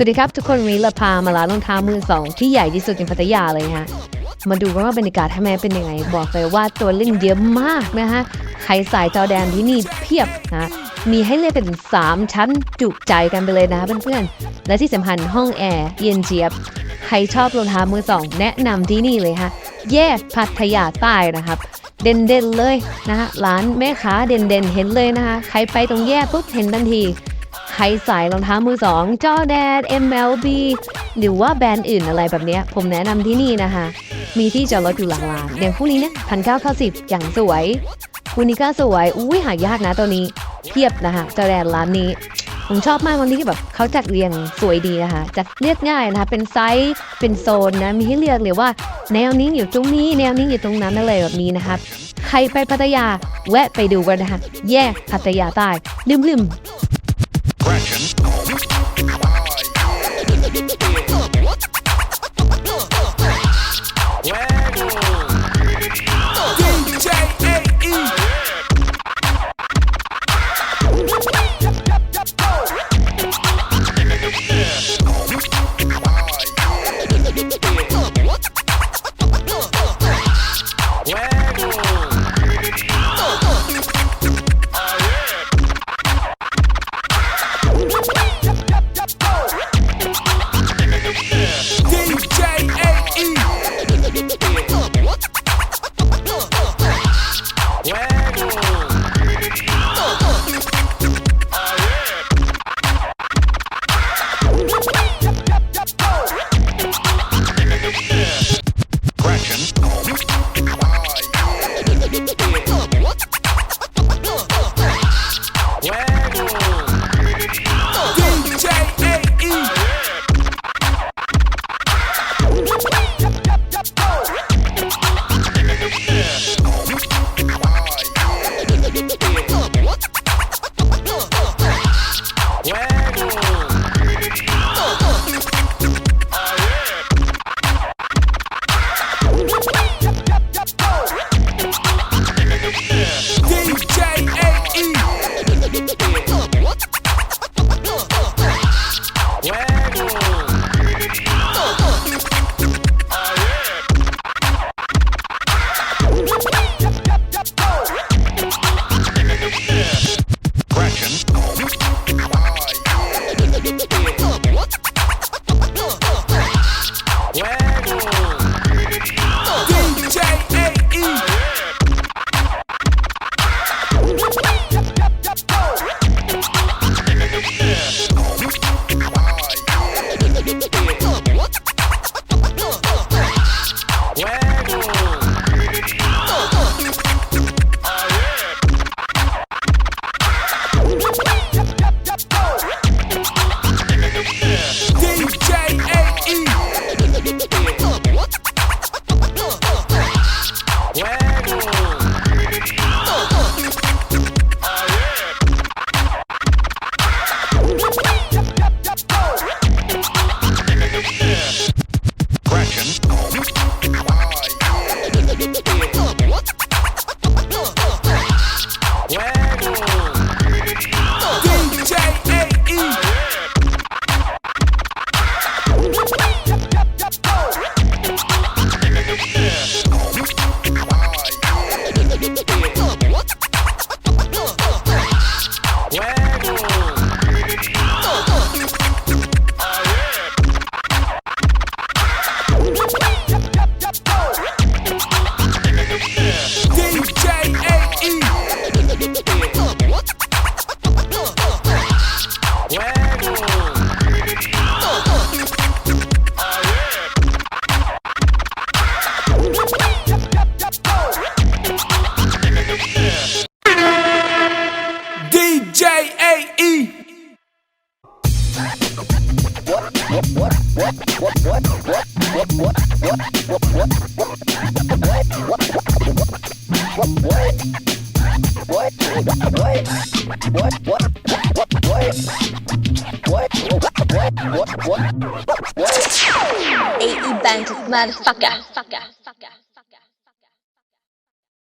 สวัสดีครับทุกคนวันนี้เราพามาร้านรองเท้ามือสองที่ใหญ่ที่สุดในพัทยาเลยฮะมาดูว่าบรรยากาศข้างในเป็นยังไง บอกเลยว่าตัวเล่นเยอะมากนะฮะใครสายจอแดนที่นี่เพียบนะมีให้เลือกกันถึง3ชั้นจุใจกันไปเลยนะเพื่อนๆและที่สำคัญห้องแอร์เย็นเจี๊ยบใครชอบรองเท้ามือสอง แนะนำที่นี่เลยฮะแยกพัทยาใต้นะครับเด่นๆเลยนะฮะร้านแม่ค้าเด่นๆเห็นเลยนะคะใครไปตรงแยกปุ๊บเห็นทันที ครใส่รองเท้ามือสองจอแดน MLB หรือว่าแบรนด์อื่นอะไรแบบนี้ ผมแนะนำที่นี่นะคะ มีที่จอดรถอยู่หลังร้านอย่างคู่นี้เนี่ยพันเก้าเก้าสิบอย่างสวยคู่นี้ก็สวย อุ้ยหายากนะตัวนี้เพียบนะคะจอแดนร้านนี้ผมชอบมากวันนี้แบบเขาจัดเรียงสวยดีนะคะจัดเรียกง่ายนะคะเป็นไซส์เป็นโซนนะมีให้เลือกเลยว่า แนวนี้อยู่ตรงนี้ แนวนี้อยู่ตรงนั้นอะไรแบบนี้นะครับใครไปพัทยาแวะไปดูกันนะคะแยกพัทยาใต้ลืมๆ Fuego. Whoa. E. AE Bandit, motherfucker.